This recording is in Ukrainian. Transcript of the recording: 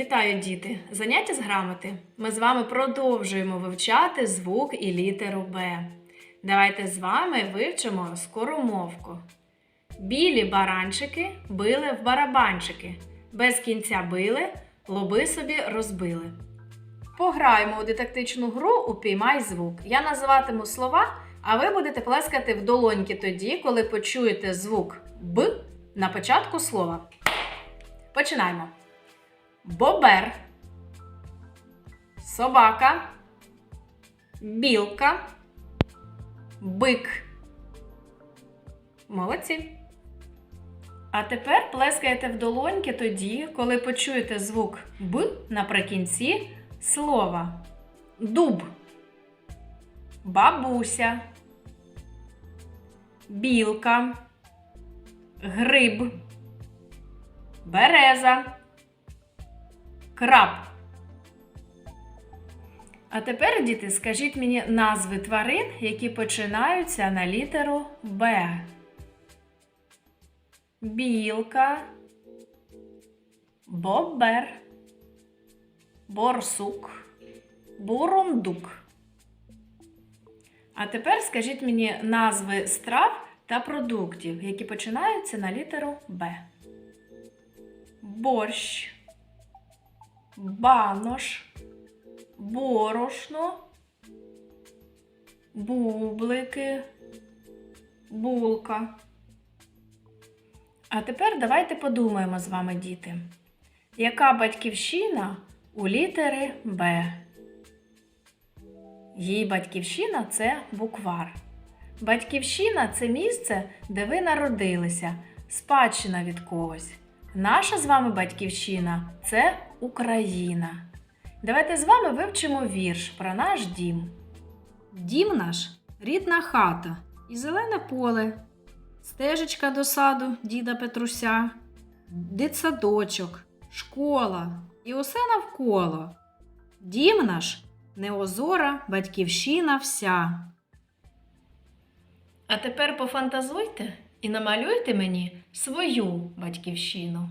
Вітаю, діти! Заняття з грамоти. Ми з вами продовжуємо вивчати звук і літеру Б. Давайте з вами вивчимо скоромовку. Білі баранчики били в барабанчики. Без кінця били, лоби собі розбили. Пограємо у дидактичну гру Упіймай звук. Я називатиму слова, а ви будете плескати в долоньки тоді, коли почуєте звук Б на початку слова. Починаємо. Бобер, собака, білка, бик. Молодці. А тепер плескаєте в долоньки тоді, коли почуєте звук Б наприкінці слова. Дуб, бабуся, білка, гриб, береза краб. А тепер, діти, скажіть мені назви тварин, які починаються на літеру Б. Білка, бобер, борсук, бурундук. А тепер скажіть мені назви страв та продуктів, які починаються на літеру Б. Борщ банош, борошно, бублики, булка. А тепер давайте подумаємо з вами, діти, яка батьківщина у літери Б? Її батьківщина це буквар. Батьківщина це місце, де ви народилися, спадщина від когось. Наша з вами батьківщина це Україна. Давайте з вами вивчимо вірш про наш дім. Дім наш рідна хата і зелене поле, стежечка до саду діда Петруся, дитсадочок, школа і усе навколо. Дім наш неозора, батьківщина вся. А тепер пофантазуйте і намалюйте мені свою батьківщину.